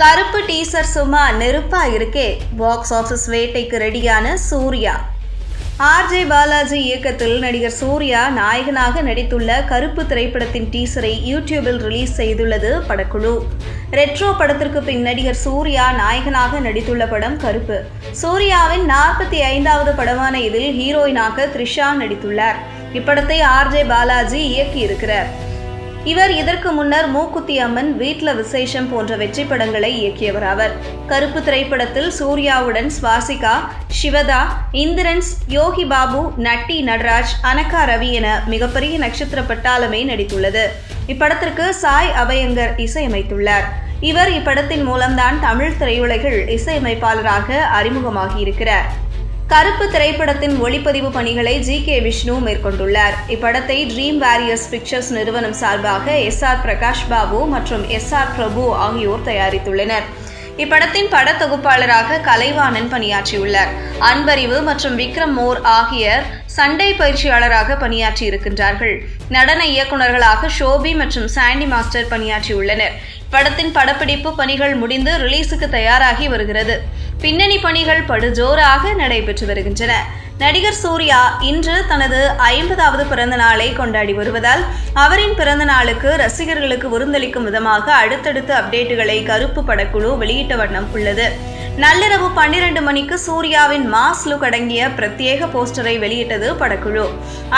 கருப்பு டீசர் சும்மா நெருப்பா இருக்கே. பாக்ஸ் ஆஃபீஸ் வேட்டைக்கு ரெடியான சூர்யா. ஆர்ஜே பாலாஜி இயக்கத்தில் நடிகர் சூர்யா நாயகனாக நடித்துள்ள கருப்பு திரைப்படத்தின் டீசரை யூடியூபில் ரிலீஸ் செய்துள்ளது படக்குழு. ரெட்ரோ படத்திற்கு பின் நடிகர் சூர்யா நாயகனாக நடித்துள்ள படம் கருப்பு. சூர்யாவின் நாற்பத்தி ஐந்தாவது படமான இதில் ஹீரோயினாக த்ரிஷா நடித்துள்ளார். இப்படத்தை ஆர்ஜே பாலாஜி இயக்கியிருக்கிறார். இவர் இதற்கு முன்னர் மூக்குத்தி அம்மன் வீட்ல விசேஷம் போன்ற வெற்றி படங்களை இயக்கியவர் அவர் கருப்பு திரைப்படத்தில் சூர்யாவுடன் ஸ்வாசிகா சிவதா இந்திரன்ஸ் யோகி பாபு நட்டி நடராஜ் அனகா ரவி என மிகப்பெரிய நட்சத்திர பட்டாளமே நடித்துள்ளது. இப்படத்திற்கு சாய் அபயங்கர் இசையமைத்துள்ளார். இவர் இப்படத்தின் மூலம்தான் தமிழ் திரையுலகில் இசையமைப்பாளராக அறிமுகமாகியிருக்கிறார். கருப்பு திரைப்படத்தின் ஒளிப்பதிவு பணிகளை ஜி கே விஷ்ணு மேற்கொண்டுள்ளார். இப்படத்தை ட்ரீம் வாரியர்ஸ் பிக்சர்ஸ் நிறுவனம் சார்பாக எஸ் ஆர் பிரகாஷ் பாபு மற்றும் எஸ் ஆர் பிரபு ஆகியோர் தயாரித்துள்ளனர். இப்படத்தின் படத்தொகுப்பாளராக கலைவாணன் பணியாற்றியுள்ளார். அன்பறிவு மற்றும் விக்ரம் மோர் ஆகியோர் சண்டை பயிற்சியாளராக பணியாற்றி இருக்கின்றார்கள் நடன இயக்குநர்களாக ஷோபி மற்றும் சாண்டி மாஸ்டர் பணியாற்றியுள்ளனர். படத்தின் படப்பிடிப்பு பணிகள் முடிந்து ரிலீஸுக்கு தயாராகி வருகிறது. பின்னணி பணிகள் படுஜோராக நடைபெற்று வருகின்றன. நடிகர் சூர்யா இன்று தனது ஐம்பதாவது பிறந்த நாளை கொண்டாடி வருவதால் அவரின் பிறந்த நாளுக்கு ரசிகர்களுக்கு விருந்தளிக்கும் விதமாக அடுத்தடுத்த அப்டேட்டுகளை கருப்பு படக்குழு வெளியிட்ட வண்ணம் உள்ளது. நள்ளிரவு பன்னிரண்டு மணிக்கு சூர்யாவின் மாஸ் லுக் அடங்கிய பிரத்யேக போஸ்டரை வெளியிட்டது படக்குழு.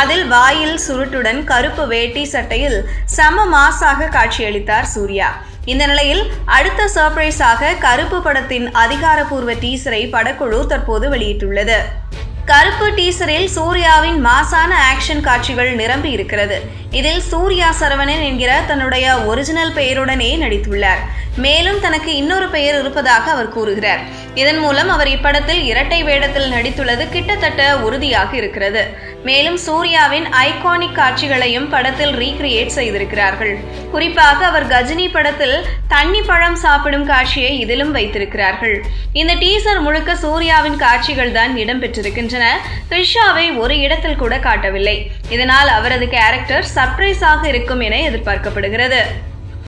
அதில் வாயில் சுருட்டுடன் கருப்பு வேட்டி சட்டையில் சம மாஸாக காட்சியளித்தார் சூர்யா. இந்த நிலையில் அடுத்த சர்ப்ரைஸாக கருப்பு படத்தின் அதிகாரப்பூர்வ டீசரை படக்குழு தற்போது வெளியிட்டுள்ளது. கருப்பு டீசரில் சூர்யாவின் மாசான ஆக்ஷன் காட்சிகள் நிரம்பி இருக்கிறது. இதில் சூர்யா சரவணன் என்கிற தன்னுடைய ஒரிஜினல் பெயருடனே நடித்துள்ளார். மேலும் தனக்கு இன்னொரு பெயர் இருப்பதாக அவர் கூறுகிறார். இதன் மூலம் அவர் இப்படத்தில் இரட்டை வேடத்தில் நடித்துள்ளது கிட்டத்தட்ட உறுதியாக இருக்கிறது. மேலும் சூர்யாவின் ஐகானிக் காட்சிகளையும் படத்தில் ரீக்ரியேட் செய்திருக்கிறார்கள். குறிப்பாக அவர் கஜினி படத்தில் தண்ணி பழம் சாப்பிடும் காட்சியை இதிலும் வைத்திருக்கிறார்கள். இந்த டீசர் முழுக்க சூர்யாவின் காட்சிகள் தான் இடம்பெற்றிருக்கின்றன. த்ரிஷாவை ஒரு இடத்தில் கூட காட்டவில்லை. இதனால் அவரது கேரக்டர் சர்ப்ரைஸாக இருக்கும் என எதிர்பார்க்கப்படுகிறது.